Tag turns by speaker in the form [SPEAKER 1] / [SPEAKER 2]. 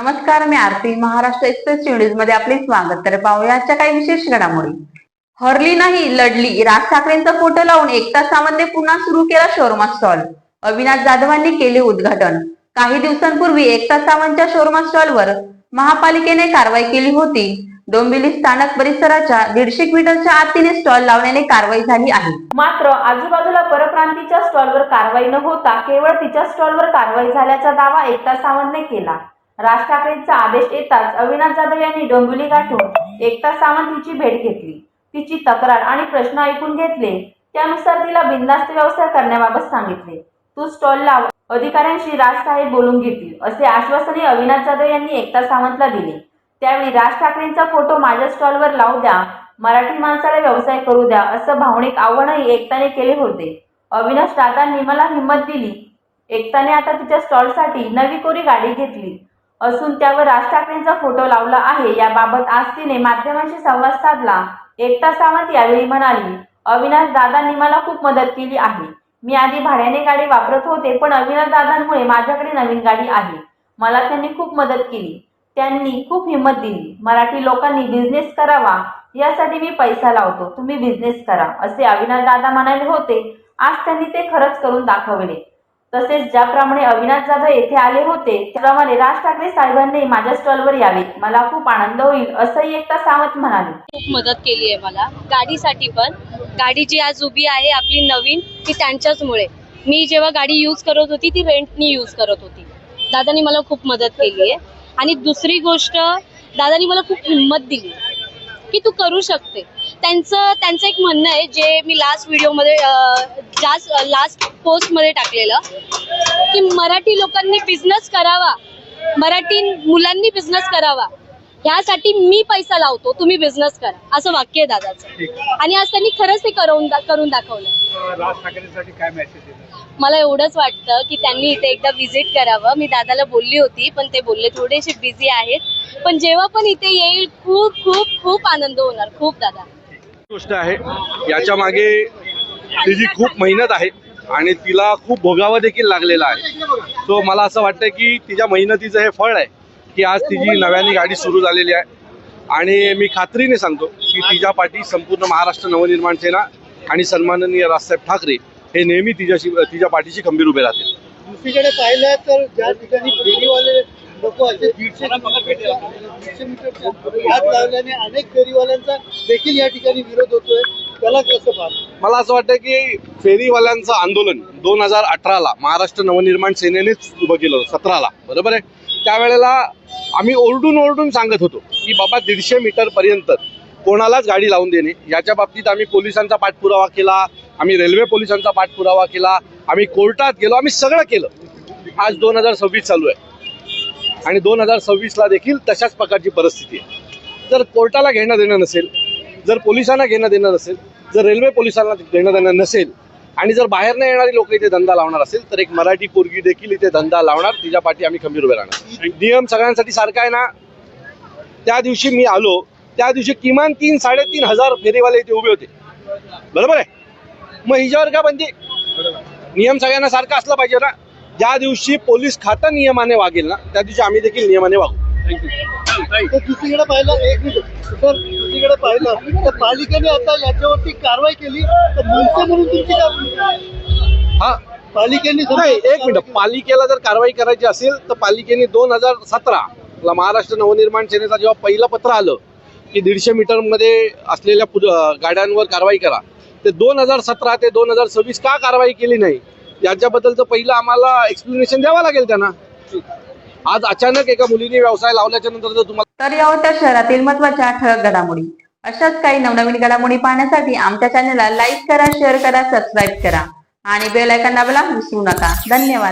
[SPEAKER 1] नमस्कार मी आरती. महाराष्ट्र एक्सप्रेस न्यूजमध्ये आपले स्वागत. तर पाहूया काही विशेष घडामोडी. हरली नाही लढली. राज ठाकरेंचा फोटो लावून एक तासामध्ये पुन्हा सुरू केला शोरमा स्टॉल अविनाश जाधवांनी केले उद्घाटन. काही दिवसांपूर्वी एक सावंतच्या शोरमा स्टॉलवर महापालिकेने कारवाई केली होती. डोंबिवली स्थानक परिसराच्या दीडशे मीटरच्या आतीने स्टॉल लावण्याने कारवाई झाली आहे.
[SPEAKER 2] मात्र आजूबाजूला परप्रांतीच्या स्टॉलवर कारवाई न होता केवळ तिच्या स्टॉलवर कारवाई झाल्याचा दावा एकता सावंतने केला. राज ठाकरेंचा आदेश येताच अविनाश जाधव यांनी डोंबिवली गाठून एकता सावंत हिची भेट घेतली. तिची तक्रार आणि प्रश्न ऐकून घेतले. त्यानुसार तिला बिनधास्त व्यवसाय करण्याबाबत सांगितले. तू स्टॉल लाव. अधिकाऱ्यांशी राजसाहेब बोलून घेतील असे आश्वासनही अविनाश जाधव यांनी एकता सावंतला दिले. त्यावेळी राज ठाकरेंचा फोटो माझ्या स्टॉलवर लावू द्या. मराठी माणसाला व्यवसाय करू द्या असं भावनिक आव्हानही एकताने केले होते. अविनाश दादांनी मला हिंमत दिली. एकताने आता तिच्या स्टॉलसाठी नवी कोरी गाडी घेतली. असून त्यावर राज ठाकरेंचा फोटो लावला आहे. याबाबत आज तिने माध्यमांशी संवाद साधला. एकता सावंत यावेळी म्हणाली अविनाश दादांनी मला खूप मदत केली आहे. मी आधी भाड्याने गाडी वापरत होते पण अविनाश दादांमुळे माझ्याकडे नवीन गाडी आहे. मला त्यांनी खूप मदत केली. त्यांनी खूप हिंमत दिली. मराठी लोकांनी बिझनेस करावा यासाठी मी पैसा लावतो. तुम्ही बिझनेस करा असे अविनाश दादा म्हणाले होते. आज त्यांनी ते खरंच करून दाखवले. तसेच ज्याप्रमाणे अविनाश जाधव येथे आले होते त्याप्रमाणे राज ठाकरे साहेबांनी माझ्या स्टॉलवर यावे. मला खूप आनंद होईल असंही एकता सावंत म्हणाले.
[SPEAKER 3] खूप मदत केली आहे मला. गाडीसाठी पण. गाडी जी आज उभी आहे आपली नवीन ती त्यांच्याचमुळे. मी जेव्हा गाडी यूज करत होती ती रेंटनी यूज करत होती. दादानी मला खूप मदत केली आहे. आणि दुसरी गोष्ट दादानी मला खूप हिंमत दिली. की तू करू शकते. त्यांचं त्यांचं एक म्हणणं आहे जे मी लास्ट व्हिडिओमध्ये जास्त लास्ट पोस्टमध्ये टाकलेलं की मराठी लोकांनी बिझनेस करावा. मराठी मुलांनी बिझनेस करावा. ह्यासाठी मी पैसा लावतो तुम्ही बिझनेस करा. असं वाक्य आहे दादाचं. आणि आज त्यांनी खरंच ते करून करून दाखवलं. मला एवढंच वाटतं की त्यांनी इथे एकदा व्हिजिट करावं. मी दादाला बोलली होती पण ते बोलले थोडेसे बिझी आहेत. पण जेव्हा पण इथे येईल खूप खूप खूप आनंद होणार. खूप दादा.
[SPEAKER 4] गोष्ट आहे याच्या मागे तिची खूप मेहनत आहे आणि तिला खूप भोगावं देखील लागलेलं आहे. सो मला असं वाटतं की तिच्या मेहनतीचं हे फळ आहे. की आज तिची नव्याने गाडी सुरू झालेली आहे. आणि मी खात्रीने सांगतो की तिच्या पाठी संपूर्ण महाराष्ट्र नवनिर्माण सेना आणि सन्माननीय राजसाहेब ठाकरे हे नेहमी तिच्याशी तिच्या पाठीशी खंबीर उभे राहतील.
[SPEAKER 5] दुसरीकडे पाहिलं तर ज्या ठिकाणी फेरीवाले लोक असे दीडशे दीडशे मीटरच्या आत लावल्याने अनेक फेरीवाल्यांचा देखील या ठिकाणी विरोध होतोय. त्याला कसं पाहतो
[SPEAKER 4] मला असं वाटतं की फेरीवाल्यांचं आंदोलन दोन हजार अठराला महाराष्ट्र नवनिर्माण सेनेनेच उभं केलं होतं सतराला. बरोबर आहे? त्यावेळेला आम्ही ओरडून ओरडून सांगत होतो की बाबा दीडशे मीटरपर्यंत कोणालाच गाडी लावून देणे याच्या बाबतीत आम्ही पोलिसांचा पाठपुरावा केला आम्ही रेल्वे पोलिसांचा पाठपुरावा केला आम्ही कोर्टात गेलो आम्ही सगळं केलं. आज दोन हजार सव्वीस चालू आहे. आणि दोन हजार सव्वीसला देखील तशाच प्रकारची परिस्थिती आहे. जर कोर्टाला घेणं देणं नसेल जर पोलिसांना घेणं देणं नसेल जर रेल्वे पोलिसांना घेणं देणं नसेल आणि जर बाहेरनं येणारी लोक इथे धंदा लावणार असेल तर एक मराठी पोरगी देखील इथे धंदा लावणार तिच्या पाठी आम्ही खंबीर उभे राहणार. नियम सगळ्यांसाठी सारखा आहे ना? त्या दिवशी मी आलो त्या दिवशी किमान तीन साडेतीन हजार फेरीवाले इथे उभे होते. बरोबर आहे? मग हिच्यावर का बंदी? नियम सगळ्यांना सारखा असला पाहिजे ना? ज्या दिवशी पोलीस खातं नियमाने वागेल ना त्या दिवशी आम्ही देखील नियमाने वागू.
[SPEAKER 5] दुसरीकडे पाहिलं एक मिनिट. तर दुसरीकडे पाहिलं. तर पालिकेने आता याच्यावरती कारवाई केली. तर मनसे म्हणून तुमची काय?
[SPEAKER 4] हा.
[SPEAKER 5] पालिकेने
[SPEAKER 4] नाही एक मिनिट. पालिकेला जर कारवाई करायची असेल तर पालिकेने दोन हजार सतरा ला महाराष्ट्र नवनिर्माण सेनेचा जेव्हा पहिलं पत्र आलं की दीडशे मीटरमध्ये असलेल्या गाड्यांवर कारवाई करा ते दोन हजार सतरा ते दोन हजार सव्वीस का कारवाई केली नाही? याच्याबद्दलचं पहिलं आम्हाला एक्सप्लेनेशन द्यावं लागेल त्यांना. आज अचानक एका मुलीने व्यवसाय लावल्याच्या नंतर जर तुम्हाला
[SPEAKER 1] तर या होत्या शहरातील महत्त्वाच्या ठळक घडामोडी. अशाच काही नवनवीन घडामोडी पाहण्यासाठी आमच्या चॅनलला लाईक करा शेअर करा सबस्क्राईब करा. आणि बेल आयकॉन दाबायला विसरू नका. धन्यवाद.